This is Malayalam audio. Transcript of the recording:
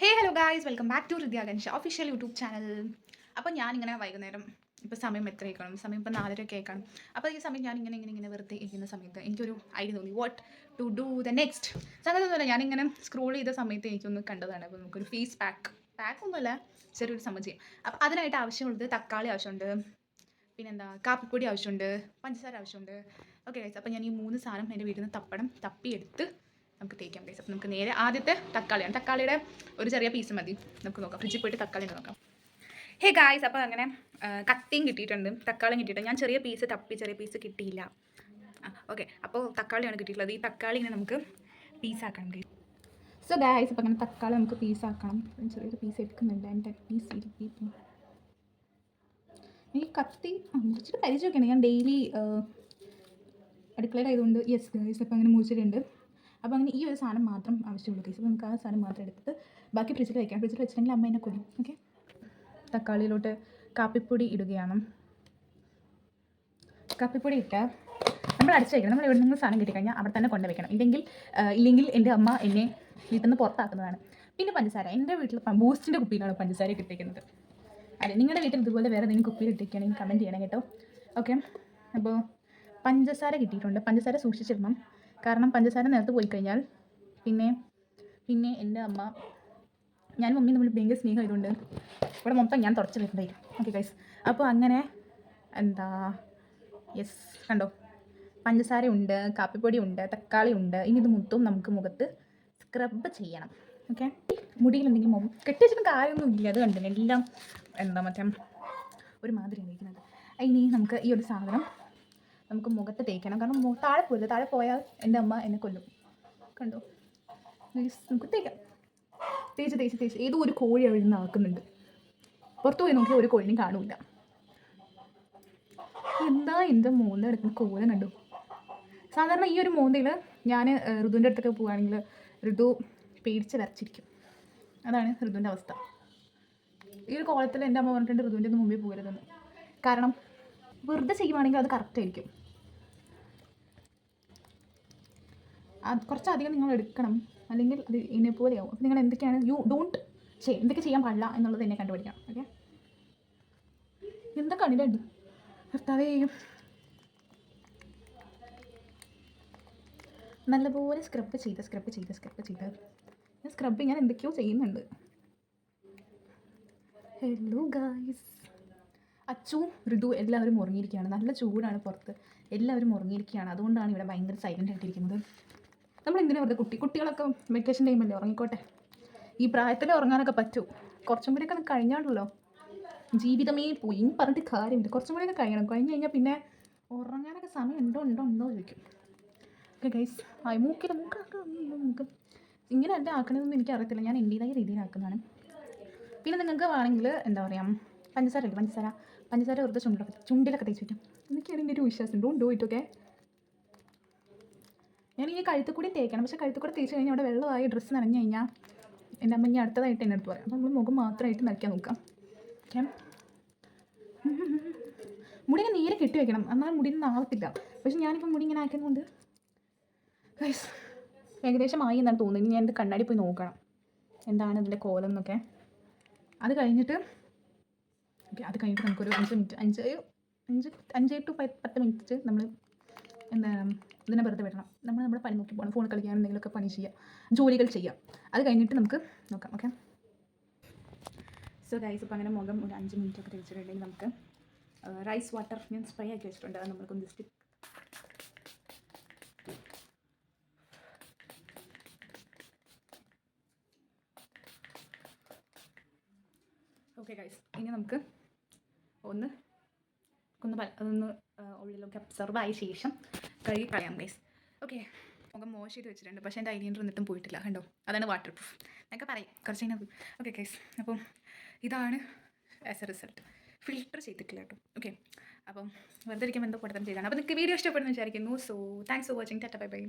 Hey hello guys welcome back to Hridaya official YouTube channel അപ്പോൾ ഞാനിങ്ങനെ വൈകുന്നേരം ഇപ്പോൾ സമയം എത്രയൊക്കെയാണ് സമയം ഇപ്പോൾ നാലരയൊക്കെ ആയിക്കാണ്. അപ്പോൾ ഈ സമയം ഞാൻ ഇങ്ങനെ ഇങ്ങനെ ഇങ്ങനെ വെറുതെ ഇരിക്കുന്ന സമയത്ത് എനിക്കൊരു ഐഡിയ തോന്നി. What to do the next സംഗതി ഒന്നുമില്ല ഞാനിങ്ങനെ സ്ക്രോൾ ചെയ്ത സമയത്ത് എനിക്കൊന്ന് കണ്ടതാണ്. അപ്പോൾ നമുക്കൊരു ഫേസ് പാക്ക് പാക്ക് ഒന്നുമല്ല ചെറിയൊരു ചെയ്യാം. അപ്പോൾ അതിനായിട്ട് ആവശ്യമുള്ളത് തക്കാളി ആവശ്യമുണ്ട്. പിന്നെന്താ കാപ്പിപ്പൊടി ആവശ്യമുണ്ട് പഞ്ചസാര ആവശ്യമുണ്ട്. ഓക്കെ ഗൈസ് അപ്പോൾ ഞാൻ ഈ മൂന്ന് സാധനം എന്റെ വീട്ടിൽ നിന്ന് തപ്പണം. തപ്പിയെടുത്ത് നമുക്ക് തേക്കാം ഗൈസ് അപ്പം നമുക്ക് നേരെ ആദ്യത്തെ തക്കാളിയാണ്. തക്കാളിയുടെ ഒരു ചെറിയ പീസ് മതി. നമുക്ക് നോക്കാം. ഫ്രിഡ്ജിൽ പോയിട്ട് തക്കാളി നോക്കാം. ഹേ ഗായ്സ് അപ്പോൾ അങ്ങനെ കത്തിയും കിട്ടിയിട്ടുണ്ട്. തക്കാളിയും കിട്ടിയിട്ടുണ്ട്. ഞാൻ ചെറിയ പീസ് തപ്പി ചെറിയ പീസ് കിട്ടിയില്ല. ഓക്കെ അപ്പോൾ തക്കാളിയാണ് കിട്ടിയിട്ടുള്ളത്. ഈ തക്കാളി ഇങ്ങനെ നമുക്ക് പീസാക്കണം ഗൈസ് സോ ഗായ്സ് അപ്പോൾ അങ്ങനെ തക്കാളി നമുക്ക് പീസാക്കണം ചെറിയൊരു പീസ് എടുക്കുന്നുണ്ട്. എന്റെ പീസ് ഇരിക്കും ഈ കത്തി മുറിച്ചിട്ട് പരിചയമൊക്കെയാണ് ഞാൻ ഡെയിലി അടുക്കളയിലായതുകൊണ്ട് യെസ് ഗായ്സ് അപ്പോൾ അങ്ങനെ മുറിച്ചിട്ടുണ്ട്. അപ്പോൾ അങ്ങനെ ഈ ഒരു സാധനം മാത്രം ആവശ്യമുള്ളൂ കേസ് അപ്പോൾ നമുക്ക് ആ സാധനം മാത്രം എടുത്തിട്ട് ബാക്കി ഫ്രിഡ്ജിൽ വയ്ക്കാം ഫ്രിഡ്ജിൽ വെച്ചിട്ടുണ്ടെങ്കിൽ അമ്മ എന്നെ കൊല്ലും. ഓക്കെ തക്കാളിയിലോട്ട് കാപ്പിപ്പൊടി ഇടുകയാണ്. കാപ്പിപ്പൊടി ഇട്ട് നമ്മൾ അടിച്ച് വയ്ക്കണം നമ്മൾ എവിടെ നിന്ന് സാധനം കിട്ടിക്കഴിഞ്ഞാൽ അവിടെ തന്നെ കൊണ്ടു വയ്ക്കണം ഇല്ലെങ്കിൽ ഇല്ലെങ്കിൽ എന്റെ അമ്മ എന്നെ വീട്ടിൽ നിന്ന് പുറത്താക്കുന്നതാണ്. പിന്നെ പഞ്ചസാര. എന്റെ വീട്ടിൽ ബൂസ്റ്റിന്റെ കുപ്പിയിലാണ് പഞ്ചസാര കിട്ടിയിരിക്കുന്നത് അതെ നിങ്ങളുടെ വീട്ടിൽ ഇതുപോലെ വേറെ എന്തെങ്കിലും കുപ്പിയിൽ ഇട്ടിരിക്കുകയാണെങ്കിൽ കമന്റ് ചെയ്യണം കേട്ടോ. ഓക്കെ അപ്പോൾ പഞ്ചസാര കിട്ടിയിട്ടുണ്ട്. പഞ്ചസാര സൂക്ഷിച്ചിടണം. കാരണം പഞ്ചസാര നേരത്തെ പോയി കഴിഞ്ഞാൽ പിന്നെ പിന്നെ എന്റെ അമ്മ ഞാൻ മമ്മി നമ്മൾ ഭയങ്കര സ്നേഹം ആയതുകൊണ്ട് ഇവിടെ മൊത്തം ഞാൻ തുടച്ച് വരുന്നതായിരിക്കും ഓക്കെ ഗൈസ് അപ്പോൾ അങ്ങനെ എന്താ യെസ് കണ്ടോ? പഞ്ചസാര ഉണ്ട് കാപ്പിപ്പൊടി ഉണ്ട് തക്കാളി ഉണ്ട്. ഇനി ഇത് മുത്തും നമുക്ക് മുഖത്ത് സ്ക്രബ് ചെയ്യണം. ഓക്കെ മുടിയിൽ എന്തെങ്കിലും മൊ കെട്ടി വെച്ചിട്ട് കാര്യമൊന്നും ഇല്ല അത് കണ്ടില്ല? എല്ലാം എന്താ മറ്റേ ഒരു മാതിരി ഇരിക്കുന്നത്. ഇനി നമുക്ക് ഈ ഒരു സാധനം നമുക്ക് മുഖത്ത് തേക്കണം. കാരണം താഴെ പോയില്ല? താഴെ പോയാൽ എന്റെ അമ്മ എന്നെ കൊല്ലും. കണ്ടോ? നമുക്ക് തേക്കാം. തേച്ച് തേച്ച് തേച്ച്. ഏതോ ഒരു കോഴി അവിടെ നിന്ന് ആക്കുന്നുണ്ട്. പുറത്തു പോയി നോക്കിയാൽ ഒരു കോഴിനും കാണൂല. എന്താ എന്റെ മോന്ത എടുക്കുന്ന കോല കണ്ടു? സാധാരണ ഈ ഒരു മോന്തയിൽ ഞാൻ ഋതുവിന്റെ അടുത്തൊക്കെ പോവുകയാണെങ്കിൽ ഋതു പേടിച്ച് വരച്ചിരിക്കും അതാണ് ഋതുവിന്റെ അവസ്ഥ. ഈ ഒരു കോലത്തിൽ എന്റെ അമ്മ പറഞ്ഞിട്ടുണ്ട് ഋതുവിന്റെ ഒന്നും മുമ്പിൽ പോകരുതെന്ന്. കാരണം വെറുതെ ചെയ്യുവാണെങ്കിൽ അത് കറക്റ്റ് ആയിരിക്കും. കുറച്ചധികം നിങ്ങൾ എടുക്കണം. അല്ലെങ്കിൽ അത് ഇതിനെ പോലെയാവും. അപ്പോൾ നിങ്ങൾ എന്തൊക്കെയാണ്? യു ഡോണ്ട് ചെയ്യും എന്തൊക്കെ ചെയ്യാൻ പാടില്ല എന്നുള്ളത് എന്നെ കണ്ടുപിടിക്കണം. ഓക്കെ എന്തൊക്കെ കണ്ണിലുണ്ട് ഭർത്താവേ നല്ലപോലെ സ്ക്രബ് ചെയ്ത് സ്ക്രബ് ചെയ്ത് സ്ക്രബ് ചെയ്ത്. ഞാൻ സ്ക്രബ് ഞാൻ എന്തൊക്കെയോ ചെയ്യുന്നുണ്ട്. ഹലോ ഗായ്സ് അച്ചു ഋതു എല്ലാവരും ഉറങ്ങിയിരിക്കുകയാണ്. നല്ല ചൂടാണ് പുറത്ത്. എല്ലാവരും ഉറങ്ങിയിരിക്കുകയാണ്. അതുകൊണ്ടാണ് ഇവിടെ ഭയങ്കര സൈലന്റ് ആയിട്ടിരിക്കുന്നത്. നമ്മൾ എന്തിനാ വെറുതെ കുട്ടി കുട്ടികളൊക്കെ വെക്കേഷൻ ടൈമല്ലേ ഉറങ്ങിക്കോട്ടെ. ഈ പ്രായത്തിൽ ഉറങ്ങാനൊക്കെ പറ്റൂ. കുറച്ചും കൂടിയൊക്കെ കഴിഞ്ഞാണല്ലോ ജീവിതമേ പോയി. ഇനി പറഞ്ഞിട്ട് കാര്യമില്ല. കുറച്ചും കൂടിയൊക്കെ കഴിയണം. കഴിഞ്ഞ് കഴിഞ്ഞാൽ പിന്നെ ഉറങ്ങാനൊക്കെ സമയം ഉണ്ടോ? ഉണ്ടോ? ഉണ്ടോ ചോദിക്കും. ഓക്കെ ഗൈസ് ആ മൂക്കിൽ മൂക്കാക്ക മൂക്ക് ഇങ്ങനെ എന്റെ ആക്കണമെന്നൊന്നും എനിക്ക് അറിയത്തില്ല ഞാൻ എന്റേതായ രീതിയിൽ ആക്കുന്നതാണ്. പിന്നെ നിങ്ങൾക്ക് വേണമെങ്കിൽ എന്താ പറയുക പഞ്ചസാര ഇല്ല? പഞ്ചസാര. പഞ്ചസാര വെറുതെ ചുണ്ടിലൊക്കെ ചുണ്ടിലൊക്കെ തേച്ച് വയ്ക്കാം എനിക്കാണ് എന്റെ ഒരു വിശ്വാസം ഡോണ്ട് ഡു ഇറ്റ് ഓക്കെ ഞാൻ ഈ കഴുത്തിൽ കൂടി തേക്കണം. പക്ഷേ കഴുത്തിൽ കൂടി തേച്ച് കഴിഞ്ഞാൽ അവിടെ വെള്ളമായി ഡ്രസ്സ് നനഞ്ഞു കഴിഞ്ഞാൽ എന്റെ അമ്മ ഇനി അടുത്തതായിട്ട് എന്റെ അടുത്ത് പറയാം. അപ്പോൾ നമ്മൾ മുഖം മാത്രമായിട്ട് നിറയ്ക്കാൻ നോക്കാം. ഓക്കെ? മുടി ഇങ്ങനെ നേരെ കെട്ടി വെക്കണം. എന്നാൽ മുടി ഒന്നും ആവത്തില്ല. പക്ഷെ ഞാനിപ്പോൾ മുടി ഇങ്ങനെ ആക്കുന്നതുകൊണ്ട് ഗൈസ് ഏകദേശം ആയി എന്നാണ് തോന്നുന്നത്. ഇനി ഞാൻ എന്റെ കണ്ണാടി പോയി നോക്കണം. എന്താണ് ഇതിന്റെ കോലം എന്നൊക്കെ. അത് കഴിഞ്ഞിട്ട് ഓക്കെ അത് കഴിഞ്ഞിട്ട് നമുക്കൊരു അഞ്ച് മിനിറ്റ് അഞ്ച് അഞ്ച് അഞ്ച് ടു പത്ത് മിനിറ്റ് നമ്മൾ എന്താണ് വെറുതെ വിടണം. നമ്മൾ നമ്മുടെ പണി നോക്കി പോകണം ഫോൺ കളിക്കാൻ എന്തെങ്കിലുമൊക്കെ പണി ചെയ്യാം. ജോലികൾ ചെയ്യാം. അത് കഴിഞ്ഞിട്ട് നമുക്ക് നോക്കാം ഓക്കെ സോ ഗൈസ് ഇപ്പോൾ അങ്ങനെ മുഖം ഒരു അഞ്ച് മിനിറ്റ് ഒക്കെ തേച്ചിട്ടുണ്ടെങ്കിൽ നമുക്ക് റൈസ് വാട്ടർ ഞാൻ സ്പ്രേ ആക്കി വെച്ചിട്ടുണ്ട്. അത് നമ്മൾക്കൊന്ന് ജസ്റ്റ് ഓക്കെ ഗൈസ് ഇനി നമുക്ക് ഒന്ന് ഒന്ന് ഒന്ന് ഉള്ളിലൊക്കെ അബ്സർവ് ആയ ശേഷം കഴുകി കളയാം ഗൈസ് ഓക്കെ മുഖം വാഷ് ചെയ്ത് വെച്ചിട്ടുണ്ട്. പക്ഷേ എന്റെ ഐലൈനർ എന്നിട്ടും പോയിട്ടില്ല. കണ്ടോ? അതാണ് വാട്ടർ പ്രൂഫ് എന്നൊക്കെ പറയും. കുറച്ച് കഴിഞ്ഞാൽ ഓക്കെ കേസ് അപ്പം ഇതാണ് ആസ് എ റിസൾട്ട് ഫിൽട്ടർ ചെയ്തിട്ടില്ല കേട്ടോ. ഓക്കെ അപ്പം വെറുതെ ഇരിക്കുമ്പോൾ എന്തോ പഠിത്തം ചെയ്താണ്. അപ്പോൾ നിങ്ങൾക്ക് വീഡിയോ ഇഷ്ടപ്പെടുന്നു വിചാരിക്കുന്നു. So thanks for watching tata bye bye